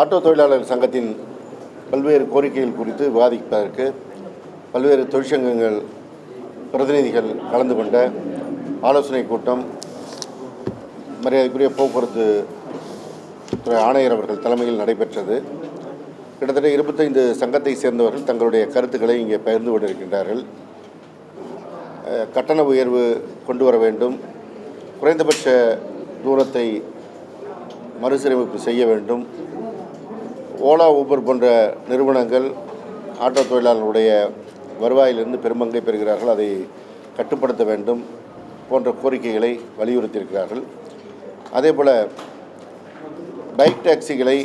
Auto தொழிலாளர் சங்கத்தின் பல்வேறு கோரிக்கைகள் குறித்து விவாதிப்பதற்கு பல்வேறு தொழிற்சங்கங்கள் பிரதிநிதிகள் கலந்து கொண்ட ஆலோசனை கூட்டம் மரியாதைக்குரிய போக்குவரத்து துறை ஆணையர் அவர்கள் தலைமையில் நடைபெற்றது. கிட்டத்தட்ட இருபத்தைந்து சங்கத்தை சேர்ந்தவர்கள் தங்களுடைய கருத்துக்களை இங்கே பகிர்ந்து கொண்டிருக்கின்றார்கள். கட்டண உயர்வு கொண்டு வர வேண்டும். குறைந்தபட்ச தூரத்தை மறுசீரமைப்பு செய்ய வேண்டும். ஓலா ஊபர் போன்ற நிறுவனங்கள் ஆட்டோ தொழிலாளர்களுடைய வருவாயிலிருந்து பெரும்பங்கை பெறுகிறார்கள். அதை கட்டுப்படுத்த வேண்டும் போன்ற கோரிக்கைகளை வலியுறுத்தியிருக்கிறார்கள். அதேபோல் பைக் டாக்ஸிகளை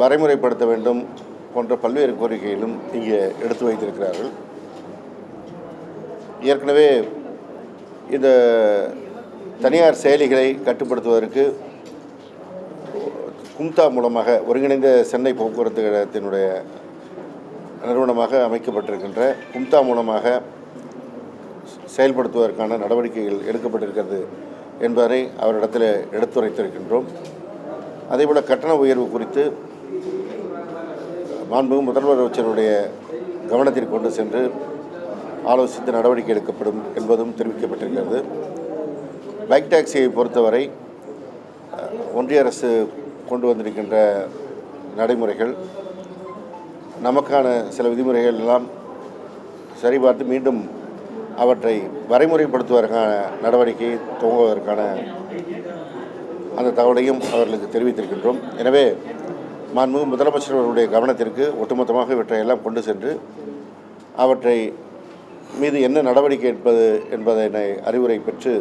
வரைமுறைப்படுத்த வேண்டும் போன்ற பல்வேறு கோரிக்கைகளும் இங்கே எடுத்து வைத்திருக்கிறார்கள். ஏற்கனவே இந்த தனியார் செயலிகளை கட்டுப்படுத்துவதற்கு கும்தா மூலமாக ஒருங்கிணைந்த சென்னை போக்குவரத்து கழகத்தினுடைய நிறுவனமாக அமைக்கப்பட்டிருக்கின்ற கும்தா மூலமாக செயல்படுத்துவதற்கான நடவடிக்கைகள் எடுக்கப்பட்டிருக்கிறது என்பதை அவரிடத்தில் எடுத்துரைத்திருக்கின்றோம். அதேபோல் கட்டண உயர்வு குறித்து மாண்புமிகு முதல்வர் அமைச்சருடைய கவனத்திற்கு கொண்டு சென்று ஆலோசித்து நடவடிக்கை எடுக்கப்படும் என்பதும் தெரிவிக்கப்பட்டிருக்கிறது. பைக் டாக்ஸியை பொறுத்தவரை ஒன்றிய அரசு கொண்டு வந்திருக்கின்ற நடைமுறைகள் நமக்கான சில விதிமுறைகள் எல்லாம் சரிபார்த்து மீண்டும் அவற்றை வரைமுறைப்படுத்துவதற்கான நடவடிக்கை துவங்குவதற்கான அந்த தகவலையும் அவர்களுக்கு தெரிவித்திருக்கின்றோம். எனவே மாண்புமிகு முதலமைச்சர் அவர்களுடைய கவனத்திற்கு ஒட்டுமொத்தமாக இவற்றை எல்லாம் கொண்டு சென்று அவற்றை மீது என்ன நடவடிக்கை எடுப்பது என்பதனை அறிவுரை பெற்று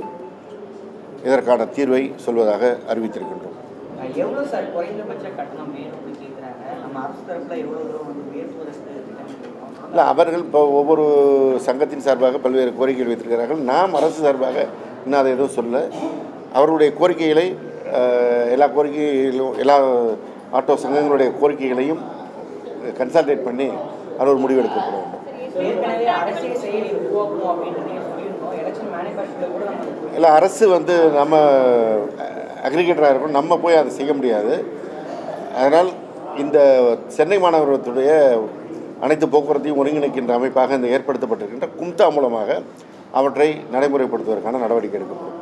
இதற்கான தீர்வை சொல்வதாக அறிவித்திருக்கின்றோம். எவ்வளோ சார் குறைந்தபட்ச கட்டணம் வேணும் அப்படின்னு கேட்குறாங்க நம்ம அரசு தரப்புல எவ்வளோ வந்து உயர்த்துவதற்கு இல்லை அவர்கள் இப்போ ஒவ்வொரு சங்கத்தின் சார்பாக பல்வேறு கோரிக்கைகள் வைத்திருக்கிறார்கள். நாம் அரசு சார்பாக இன்னும் அதை எதுவும் சொல்ல அவர்களுடைய கோரிக்கைகளை எல்லா கோரிக்கைகளும் எல்லா ஆட்டோ சங்கங்களுடைய கோரிக்கைகளையும் கன்சல்டேட் பண்ணி அது ஒரு முடிவு எடுக்கப்பட வேண்டும். இல்லை அரசு வந்து நம்ம அக்ரிகேட்டராக இருக்கணும். நம்ம போய் அதை செய்ய முடியாது. அதனால் இந்த சென்னை மாநகரத்துடைய அனைத்து போக்குவரத்தையும் ஒருங்கிணைக்கின்ற அமைப்பாக இந்த ஏற்படுத்தப்பட்டிருக்கின்ற கும்தா மூலமாக அவற்றை நடைமுறைப்படுத்துவதற்கான நடவடிக்கை எடுக்கப்படும்.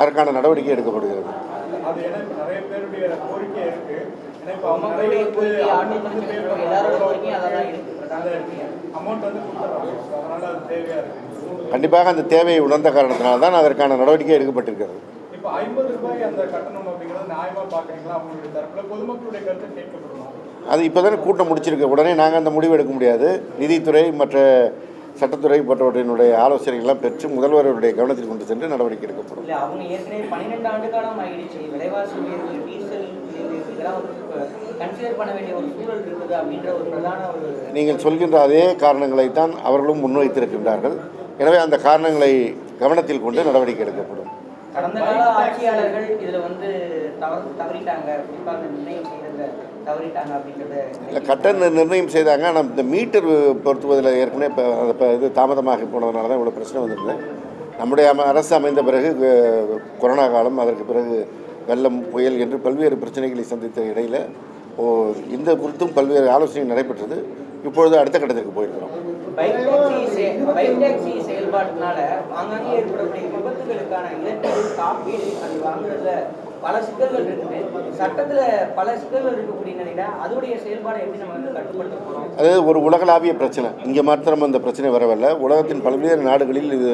அதற்கான நடவடிக்கை எடுக்கப்படுகிறது. அது ஏன்னா இப்ப நிறைய பேருடைய கோரிக்கை இருக்கு. கண்டிப்பாக அந்த தேவையை உணர்ந்த காரணத்தினால் தான் அதற்கான நடவடிக்கை எடுக்கப்பட்டிருக்கிறது. அது இப்போ தானே கூட்டம் முடிச்சிருக்கு. உடனே நாங்கள் அந்த முடிவு எடுக்க முடியாது. நிதித்துறை மற்ற சட்டத்துறை போன்றவற்றினுடைய ஆலோசனைகள்லாம் பெற்று முதல்வருடைய கவனத்தில் கொண்டு சென்று நடவடிக்கை எடுக்கப்படும். நீங்கள் சொல்கின்ற அதே காரணங்களைத்தான் அவர்களும் முன்வைத்திருக்கின்றார்கள். எனவே அந்த காரணங்களை கவனத்தில் கொண்டு நடவடிக்கை எடுக்கப்படும். கடந்த கால ஆட்சியாளர்கள் இதுல வந்து தவறு தவறிட்டாங்க. குறிப்பாக நிர்ணயம் செய்ததுல தவறிட்டாங்க இல்லை கட்டண நிர்ணயம் செய்தாங்க. ஆனால் இந்த மீட்டர் பொருத்துவதில் ஏற்கனவே இப்போ அது இப்போ இது தாமதமாகி போனதுனால தான் இவ்வளோ பிரச்சனை வந்திருந்தது நம்முடைய அம- அரசு அமைந்த பிறகு கொரோனா காலம் அதற்கு பிறகு வெள்ளம் புயல் என்று பல்வேறு பிரச்சனைகளை சந்தித்த இடையில் ஓ இந்த குறித்தும் பல்வேறு ஆலோசனை நடைபெற்றது. இப்பொழுது அடுத்த கட்டத்திற்கு போயிருக்கிறோம். பைக் ஆங்காங்கே ஏற்படக்கூடிய விபத்துகளுக்கான இழப்பீடு காப்பீடு அது வாங்குறதுல பல சிக்கல்கள் இருக்குது. சட்டத்தில் பல சிக்கல்கள் இருக்கக்கூடிய நிலையில அதோடைய செயல்பாடை எப்படி நம்ம வந்து கட்டுப்படுத்த போகிறோம் அது ஒரு உலகளாவிய பிரச்சனை. இங்கே மாத்திரம் அந்த பிரச்சனை வரவில்லை. உலகத்தின் பல்வேறு நாடுகளில் இது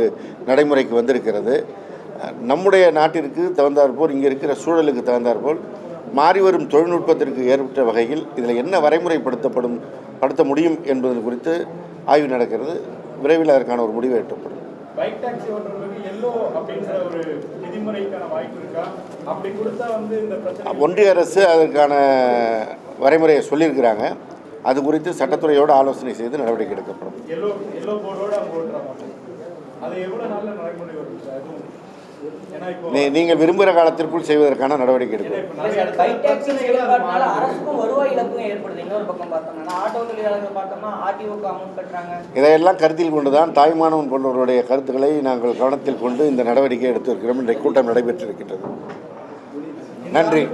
நடைமுறைக்கு வந்திருக்கிறது. நம்முடைய நாட்டிற்கு தகுந்தாற்போல் இங்கே இருக்கிற சூழலுக்கு தகுந்தாற்போல் மாறி வரும் தொழில்நுட்பத்திற்கு ஏற்பட்ட வகையில் இதில் என்ன வரைமுறைப்படுத்தப்படும் படுத்த முடியும் என்பது குறித்து ஆய்வு நடக்கிறது. விரைவில் அதற்கான ஒரு முடிவு எட்டப்படும். பைக் டாக்ஸி ஓட்டுறவங்களுக்கு எல்லோ அப்படின்ற ஒரு விதிமுறைக்கான வாய்ப்பு இருக்கா? அப்படி கொடுத்தா வந்து இந்த ஒன்றிய அரசு அதற்கான வரைமுறையை சொல்லியிருக்கிறாங்க. அது குறித்து சட்டத்துறையோடு ஆலோசனை செய்து நடவடிக்கை எடுக்கப்படும். எல்லோ எல்லோ போர்டோட அவங்க ஓட்டுறாங்க. அது எவ்வளோ நாளில் நடைமுறை வரும் சார்? நீங்கள் விரும்புகிற காலத்திற்குள் செய்வதற்கான நடவடிக்கை எடுக்கும். இதையெல்லாம் கருத்தில் கொண்டு தான் தாய்மானவன் போன்றவருடைய கருத்துக்களை நாங்கள் கவனத்தில் கொண்டு இந்த நடவடிக்கை எடுத்திருக்கிறோம் இன்றைய கூட்டம் நடைபெற்றிருக்கின்றது. நன்றி.